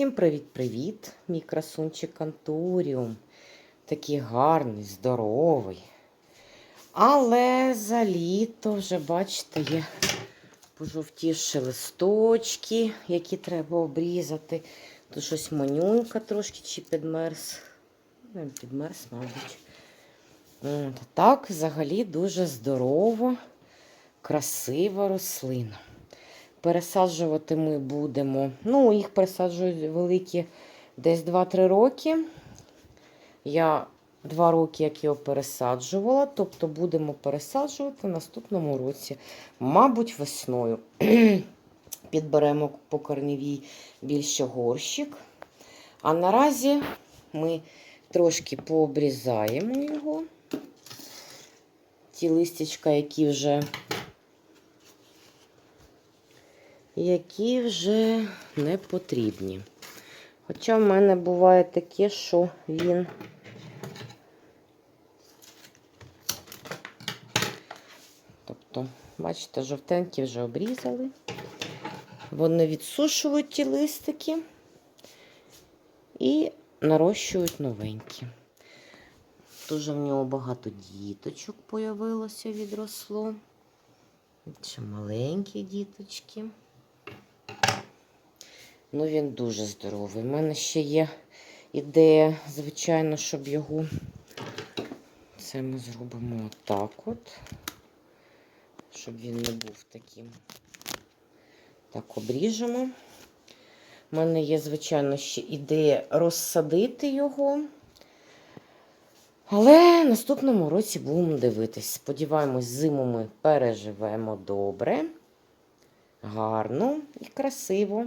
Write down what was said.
Всім привіт-привіт! Мій красунчик Антуріум. Такий гарний, здоровий. Але за літо вже, бачите, є пожовтівші листочки, які треба обрізати. Тут щось манюнька трошки чи підмерз. Ну, підмерз, мабуть. Так, взагалі дуже здорова, красива рослина. Пересаджувати ми будемо. Ну, їх пересаджують великі десь 2-3 роки. Я 2 роки, як його пересаджувала, тобто будемо пересаджувати в наступному році, мабуть, весною. Підберемо по корневій більше горщик. А наразі ми трошки пообрізаємо його. Ті листячка, які вже які вже не потрібні. Хоча в мене буває таке, що він тобто, бачите, жовтенькі вже обрізали. Вони відсушують ті листики і нарощують новенькі. Дуже в нього багато діточок появилося, відросло. Ще маленькі діточки. Ну, він дуже здоровий. У мене ще є ідея, звичайно, щоб його. Це ми зробимо отак от, щоб він не був таким. Так, обріжемо. У мене є, звичайно, ще ідея розсадити його. Але наступному році будемо дивитись. Сподіваємось, зиму ми переживемо добре, гарно і красиво.